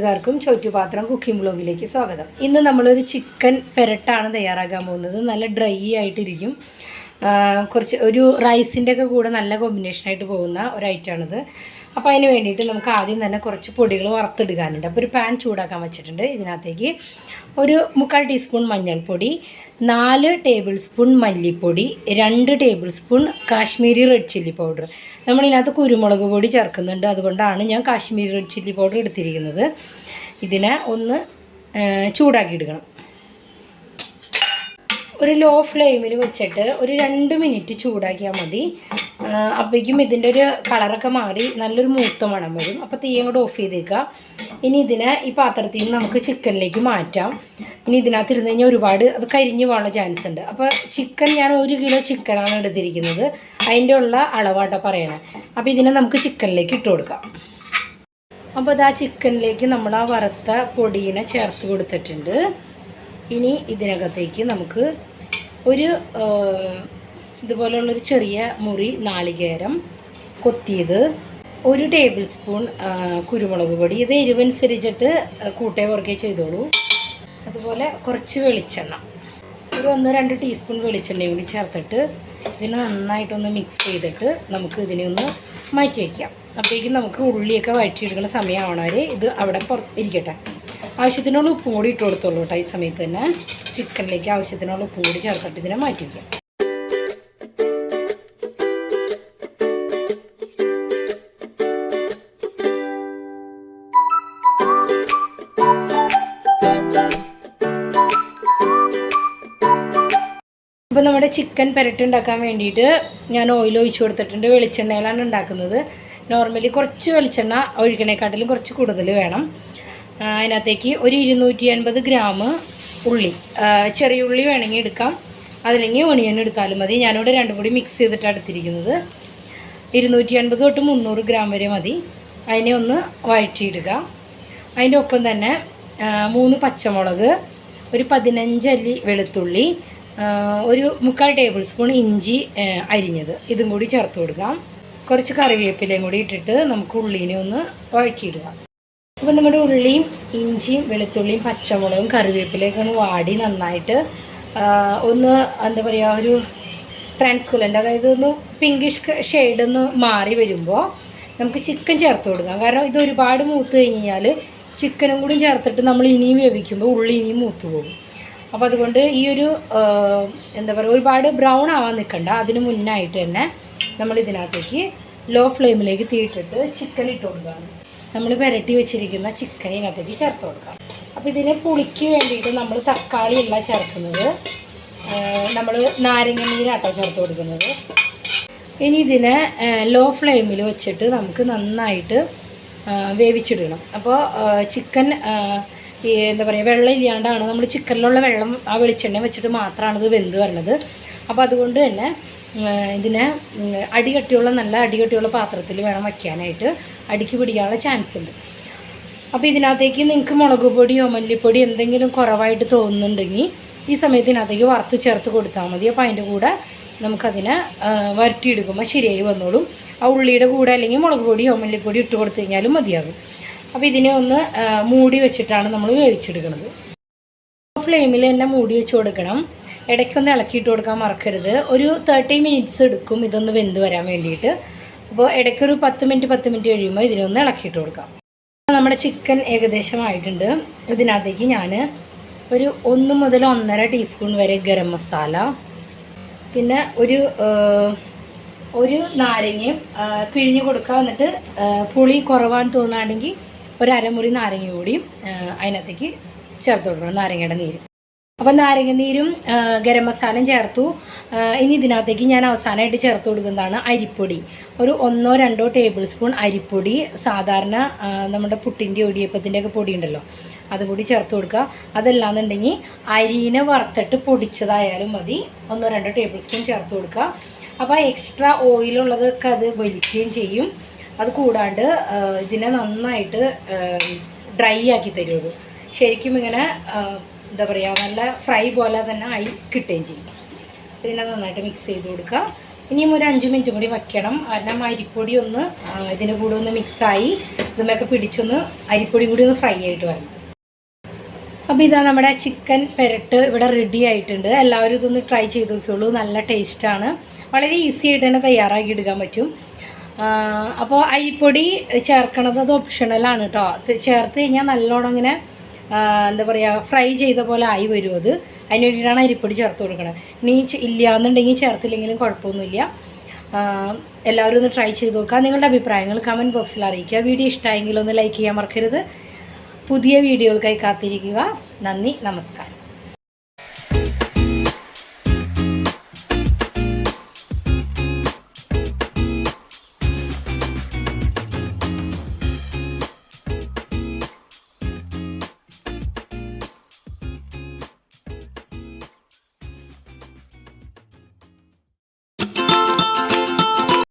ും ചോറ്റുപാത്രം കുക്കിംഗ് ബ്ലോഗിലേക്ക് സ്വാഗതം. ഇന്ന് നമ്മളൊരു ചിക്കൻ പെരട്ടാണ് തയ്യാറാക്കാൻ പോകുന്നത്. നല്ല ഡ്രൈ ആയിട്ടിരിക്കും. കുറച്ച് ഒരു റൈസിന്റെ ഒക്കെ കൂടെ നല്ല കോമ്പിനേഷനായിട്ട് പോകുന്ന ഒരു ഐറ്റമാണിത് അപ്പോൾ അതിന് വേണ്ടിയിട്ട് നമുക്ക് ആദ്യം തന്നെ കുറച്ച് പൊടികൾ വറുത്തെടുക്കാനുണ്ട് അപ്പോൾ ഒരു പാൻ ചൂടാക്കാൻ വെച്ചിട്ടുണ്ട്. ഇതിനകത്തേക്ക് ഒരു മുക്കാൽ ടീസ്പൂൺ മഞ്ഞൾപ്പൊടി നാല് ടേബിൾ സ്പൂൺ മല്ലിപ്പൊടി രണ്ട് tablespoon Kashmiri red chilli powder നമ്മളിതിനകത്ത് കുരുമുളക് പൊടി ചേർക്കുന്നുണ്ട്. അതുകൊണ്ടാണ് ഞാൻ കാശ്മീരി റെഡ് ചില്ലി പൗഡർ എടുത്തിരിക്കുന്നത്. ഇതിനെ ഒന്ന് ചൂടാക്കി ചൂടാക്കിയെടുക്കണം ഒരു ലോ ഫ്ലെയിമിൽ വെച്ചിട്ട് ഒരു രണ്ട് മിനിറ്റ് ചൂടാക്കിയാൽ മതി. അപ്പോഴേക്കും ഇതിന്റെ ഒരു കളറൊക്കെ മാറി നല്ലൊരു മൂത്ത മണം വരും. അപ്പോൾ തീയും കൂടെ ഓഫ് ചെയ്തേക്കുക ഇനി ഇതിനെ ഈ പാത്രത്തിൽ നിന്ന് നമുക്ക് ചിക്കനിലേക്ക് മാറ്റാം. ഇനി ഇതിനകത്ത് ഇരുന്ന് കഴിഞ്ഞാൽ ഒരുപാട് അത് കരിഞ്ഞു പോകാനുള്ള ചാൻസ് ഉണ്ട്. അപ്പോൾ ചിക്കൻ ഞാൻ ഒരു കിലോ ചിക്കനാണ് എടുത്തിരിക്കുന്നത്. അതിന്റെ ഉള്ള അളവാട്ടോ പറയണേ. അപ്പോൾ ഇതിനെ നമുക്ക് ചിക്കനിലേക്ക് ഇട്ട് കൊടുക്കാം. അപ്പോൾ അത് ആ ചിക്കനിലേക്ക് നമ്മൾ ആ വറുത്ത പൊടിയിനെ ചേർത്ത് കൊടുത്തിട്ടുണ്ട്. ഇനി ഇതിനകത്തേക്ക് നമുക്ക് ഒരു ഇതുപോലുള്ളൊരു ചെറിയ മുറി നാളികേരം കൊത്തിയത് ഒരു ടേബിൾ സ്പൂൺ കുരുമുളക് പൊടി. ഇത് എരിവനുസരിച്ചിട്ട് കൂട്ടേ കുറയ്ക്കേ ചെയ്തോളൂ. അതുപോലെ കുറച്ച് വെളിച്ചെണ്ണ. ഒരു ഒന്നോ രണ്ട് ടീസ്പൂൺ വെളിച്ചെണ്ണയും കൂടി ചേർത്തിട്ട് ഇതിനെ നന്നായിട്ടൊന്ന് മിക്സ് ചെയ്തിട്ട് നമുക്ക് ഇതിനെ ഒന്ന് മാറ്റി വയ്ക്കാം. അപ്പോഴേക്കും നമുക്ക് ഉള്ളിയൊക്കെ വഴറ്റിയെടുക്കുന്ന സമയമാണ് വരെ ഇത് അവിടെ പുറ ഇരിക്കട്ടെ. ആവശ്യത്തിനുള്ള ഉപ്പും കൂടി ഇട്ട് കൊടുത്തോളൂ കേട്ടോ ഈ സമയത്ത് തന്നെ. ചിക്കനിലേക്ക് ആവശ്യത്തിനുള്ള ഉപ്പും കൂടി ചേർത്തിട്ട് ഇതിനെ മാറ്റി വയ്ക്കാം അപ്പോൾ നമ്മുടെ ചിക്കൻ പുരട്ടുണ്ടാക്കാൻ വേണ്ടിയിട്ട് ഞാൻ ഓയിൽ ഒഴിച്ചു കൊടുത്തിട്ടുണ്ട്. വെളിച്ചെണ്ണയിലാണ് ഉണ്ടാക്കുന്നത്. നോർമലി കുറച്ച് വെളിച്ചെണ്ണ ഒഴിക്കണേക്കാട്ടിലും കുറച്ച് കൂടുതൽ വേണം. അതിനകത്തേക്ക് ഒരു ഇരുന്നൂറ്റി അൻപത് ഗ്രാം ഉള്ളി. ചെറിയ ഉള്ളി വേണമെങ്കിൽ എടുക്കാം. അതില്ലെങ്കിൽ ഒണിയൻ എടുത്താലും മതി. ഞാനിവിടെ രണ്ടും കൂടി മിക്സ് ചെയ്തിട്ടാണ് എടുത്തിരിക്കുന്നത്. ഇരുന്നൂറ്റി അൻപത് തൊട്ട് മുന്നൂറ് ഗ്രാം വരെ മതി. അതിനെ ഒന്ന് വഴറ്റിയിടുക. അതിന്റെ ഒപ്പം തന്നെ മൂന്ന് പച്ചമുളക് ഒരു പതിനഞ്ചല്ലി വെളുത്തുള്ളി ഒരു മുക്കാൽ ടേബിൾ സ്പൂൺ ഇഞ്ചി അരിഞ്ഞത്. ഇതും കൂടി ചേർത്ത് കൊടുക്കാം. കുറച്ച് കറിവേപ്പിലയും കൂടി ഇട്ടിട്ട് നമുക്ക് ഉള്ളീനെ ഒന്ന് വഴറ്റിയിടുക. അപ്പോൾ നമ്മുടെ ഉള്ളിയും ഇഞ്ചിയും വെളുത്തുള്ളിയും പച്ചമുളകും കറിവേപ്പിലയൊക്കെ ഒന്ന് വാടി നന്നായിട്ട് ഒന്ന് എന്താ പറയുക ഒരു ട്രാൻസ്കുലന്റ് അതായത് ഒന്ന് പിങ്കിഷ് ഷെയ്ഡ് ഒന്ന് മാറി വരുമ്പോൾ നമുക്ക് ചിക്കൻ ചേർത്ത് കൊടുക്കാം. കാരണം ഇത് ഒരുപാട് മൂത്ത് കഴിഞ്ഞ് കഴിഞ്ഞാൽ ചിക്കനും കൂടി ചേർത്തിട്ട് നമ്മൾ ഇനിയും വേവിക്കുമ്പോൾ ഉള്ളി ഇനിയും മൂത്ത് പോകും. അപ്പോൾ അതുകൊണ്ട് ഈ ഒരു എന്താ പറയുക ഒരുപാട് ബ്രൗൺ ആവാൻ നിൽക്കണ്ട അതിന് മുന്നായിട്ട് തന്നെ നമ്മൾ ഇതിനകത്തേക്ക് ലോ ഫ്ലെയിമിലേക്ക് തീയിട്ടിട്ട് ചിക്കൻ ഇട്ട് കൊടുക്കുകയാണ് നമ്മൾ പുരട്ടി വെച്ചിരിക്കുന്ന ചിക്കൻ ഇതിനകത്തേക്ക് ചേർത്ത് കൊടുക്കാം. അപ്പോൾ ഇതിനെ പുളിക്ക് വേണ്ടിയിട്ട് നമ്മൾ തക്കാളി അല്ല ചേർക്കുന്നത് നമ്മൾ നാരങ്ങ നീരാട്ടോ ചേർത്ത് കൊടുക്കുന്നത്. ഇനി ഇതിനെ ലോ ഫ്ലെയിമിൽ വെച്ചിട്ട് നമുക്ക് നന്നായിട്ട് വേവിച്ചിടണം. അപ്പോൾ ചിക്കൻ എന്താ പറയുക വെള്ളം ഇല്ലാണ്ടാണ് നമ്മൾ ചിക്കനിലുള്ള വെള്ളം ആ വെളിച്ചെണ്ണ വെച്ചിട്ട് മാത്രമാണ് ഇത് വെന്ത് വരണത്. അപ്പോൾ അതുകൊണ്ട് തന്നെ ഇതിനെ അടികട്ടിയുള്ള നല്ല അടികട്ടിയുള്ള പാത്രത്തിൽ വേണം വയ്ക്കാനായിട്ട്. അടിക്ക് പിടിക്കാനുള്ള ചാൻസ് ഉണ്ട്. അപ്പോൾ ഇതിനകത്തേക്ക് നിങ്ങൾക്ക് മുളക് പൊടിയോ മല്ലിപ്പൊടി എന്തെങ്കിലും കുറവായിട്ട് തോന്നുന്നുണ്ടെങ്കിൽ ഈ സമയത്ത് ഇതിനകത്തേക്ക് വറുത്ത് ചേർത്ത് കൊടുത്താൽ മതി. അപ്പോൾ അതിന്റെ കൂടെ നമുക്കതിനെ വരട്ടിയെടുക്കുമ്പോൾ ശരിയായി വന്നോളും. ആ ഉള്ളിയുടെ കൂടെ അല്ലെങ്കിൽ മുളക് പൊടിയോ മല്ലിപ്പൊടി ഇട്ട് കൊടുത്തു കഴിഞ്ഞാലും മതിയാകും. അപ്പോൾ ഇതിനെ ഒന്ന് മൂടി വെച്ചിട്ടാണ് നമ്മൾ വേവിച്ചെടുക്കുന്നത് ഫ്ലെയിമിൽ തന്നെ മൂടി വെച്ച് കൊടുക്കണം. ഇടയ്ക്കൊന്ന് ഇളക്കിയിട്ട് കൊടുക്കാൻ മറക്കരുത്. ഒരു തേർട്ടി മിനിറ്റ്സ് എടുക്കും ഇതൊന്ന് വെന്ത് വരാൻ വേണ്ടിയിട്ട്. അപ്പോൾ ഇടയ്ക്കൊരു പത്ത് മിനിറ്റ് പത്ത് മിനിറ്റ് കഴിയുമ്പോൾ ഇതിനൊന്ന് ഇളക്കിയിട്ട് കൊടുക്കാം. നമ്മുടെ ചിക്കൻ ഏകദേശം ആയിട്ടുണ്ട്. ഇതിനകത്തേക്ക് ഞാൻ ഒരു ഒന്ന് മുതൽ ഒന്നര ടീസ്പൂൺ വരെ ഗരം മസാല പിന്നെ ഒരു ഒരു നാരങ്ങയും പിഴിഞ്ഞ് കൊടുക്കുക. എന്നിട്ട് പുളി കുറവാണെന്ന് തോന്നുകയാണെങ്കിൽ ഒരു അരമുറി നാരങ്ങ കൂടിയും അതിനകത്തേക്ക് ചേർത്ത് കൊടുക്കണം നാരങ്ങയുടെ നീര്. അപ്പം നാരങ്ങനീരും ഗരം മസാലയും ചേർത്തു. ഇനി ഇതിനകത്തേക്ക് ഞാൻ അവസാനമായിട്ട് ചേർത്ത് കൊടുക്കുന്നതാണ് അരിപ്പൊടി. ഒരു ഒന്നോ രണ്ടോ ടേബിൾ സ്പൂൺ അരിപ്പൊടി സാധാരണ നമ്മുടെ പുട്ടിന്റെ ഒടിയപ്പത്തിന്റെ ഒക്കെ പൊടി ഉണ്ടല്ലോ അതുകൂടി ചേർത്ത് കൊടുക്കുക. അതല്ലാന്നുണ്ടെങ്കിൽ അരീനെ വറുത്തിട്ട് പൊടിച്ചതായാലും മതി. ഒന്നോ രണ്ടോ ടേബിൾ സ്പൂൺ ചേർത്ത് കൊടുക്കുക. അപ്പോൾ എക്സ്ട്രാ ഓയിലുള്ളതൊക്കെ അത് വലിക്കുകയും ചെയ്യും. അത് കൂടാണ്ട് ഇതിനെ നന്നായിട്ട് ഡ്രൈ ആക്കി തരുള്ളൂ ശരിക്കും ഇങ്ങനെ എന്താ പറയുക നല്ല ഫ്രൈ പോലെ തന്നെ ആയി കിട്ടുകയും ചെയ്യും. ഇതിനെ നന്നായിട്ട് മിക്സ് ചെയ്ത് കൊടുക്കുക. ഇനിയും ഒരു അഞ്ച് മിനിറ്റ് കൂടി വയ്ക്കണം. കാരണം അരിപ്പൊടി ഒന്ന് ഇതിന്റെ കൂടെ ഒന്ന് മിക്സായി ഇതുമൊക്കെ പിടിച്ചൊന്ന് അരിപ്പൊടി കൂടി ഒന്ന് ഫ്രൈ ആയിട്ട് വരണം. അപ്പോൾ ഇതാ നമ്മുടെ ചിക്കൻ പെരട്ട് ഇവിടെ റെഡി ആയിട്ടുണ്ട്. എല്ലാവരും ഇതൊന്ന് ട്രൈ ചെയ്ത് നോക്കിയുള്ളൂ നല്ല ടേസ്റ്റാണ് വളരെ ഈസി ആയിട്ട് തന്നെ തയ്യാറാക്കി എടുക്കാൻ പറ്റും. അപ്പോൾ അരിപ്പൊടി ചേർക്കണത് അത് ഓപ്ഷണലാണ് കേട്ടോ ചേർത്ത് കഴിഞ്ഞാൽ നല്ലോണം ഇങ്ങനെ എന്താ പറയുക ഫ്രൈ ചെയ്ത പോലെ ആയി വരും അത്. അതിന് വേണ്ടിയിട്ടാണ് അരിപ്പൊടി ചേർത്ത് കൊടുക്കുന്നത് ഇല്ല എന്നുണ്ടെങ്കിൽ ചേർത്തില്ലെങ്കിലും കുഴപ്പമൊന്നുമില്ല. എല്ലാവരും ഒന്ന് ട്രൈ ചെയ്ത് നോക്കുക. നിങ്ങളുടെ അഭിപ്രായങ്ങൾ കമന്റ് ബോക്സിൽ അറിയിക്കുക. വീഡിയോ ഇഷ്ടമായെങ്കിൽ ഒന്ന് ലൈക്ക് ചെയ്യാൻ മറക്കരുത്. പുതിയ വീഡിയോകൾക്കായി കാത്തിരിക്കുക. നന്ദി നമസ്കാരം.